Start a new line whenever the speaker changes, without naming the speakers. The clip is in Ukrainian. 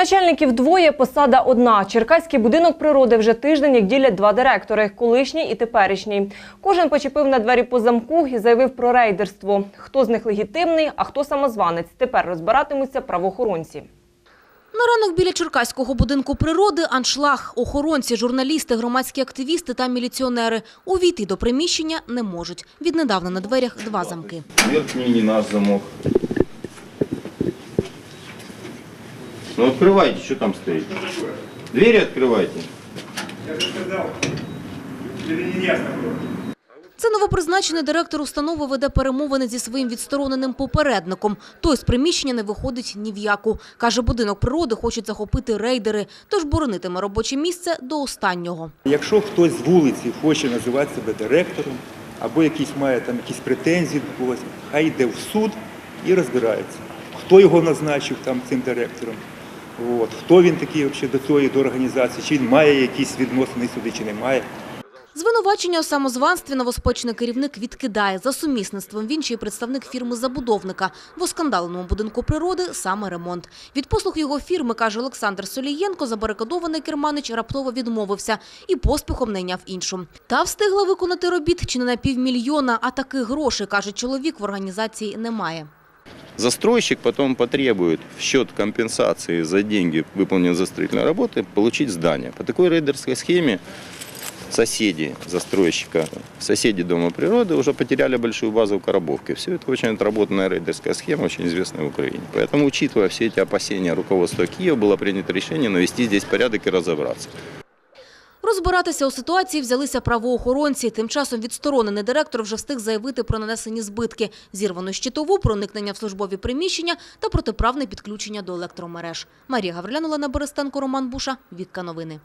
Начальників двоє, посада одна. Черкаський будинок природи вже тиждень, як ділять два директори – колишній і теперішній. Кожен почепив на двері по замку і заявив про рейдерство. Хто з них легітимний, а хто самозванець. Тепер розбиратимуться правоохоронці.
На ранок біля Черкаського будинку природи аншлаг. Охоронці, журналісти, громадські активісти та міліціонери увійти до приміщення не можуть. Віднедавна на дверях два замки.
Верхний не наш замок. Ну открывайте, что там стоит. Двери открывайте.
Це новопризначений директор установи веде перемовини зі своїм відстороненим попередником. Той з приміщення не виходить ні в яку. Каже, будинок природи хочуть захопити рейдери, тож боронитиме робоче місце до останнього.
Якщо хтось з вулиці хоче називати себе директором або якісь має там якісь претензії до когось, хай йде в суд і розбирається. Хто його назначив там цим директором? От. Хто він такий взагалі до цієї до організації? Чи він має якісь відносини сюди, чи не має?
Звинувачення у самозванстві новоспечений керівник відкидає. За сумісництвом він ще й представник фірми-забудовника. В оскандаленому будинку природи саме ремонт. Від послуг його фірми, каже Олександр Солієнко, забарикадований керманич раптово відмовився і поспіхом найняв іншу. Та встигла виконати робіт чи не на півмільйона, а таких грошей, каже чоловік, в організації немає.
Застройщик потом потребует в счет компенсации за деньги, выполненные за строительные работы, получить здание. По такой рейдерской схеме соседи застройщика, соседи Дома природы уже потеряли большую базу в Коробовке. Все это очень отработанная рейдерская схема, очень известная в Украине. Поэтому, учитывая все эти опасения руководства Киева, было принято решение навести здесь порядок и разобраться.
Розбиратися у ситуації взялися правоохоронці. Тим часом відсторонений директор вже встиг заявити про нанесені збитки, зірвану щитову, проникнення в службові приміщення та протиправне підключення до електромереж. Марія Гаврилян, Олена Берестенко, Роман Буша. Вікка новини.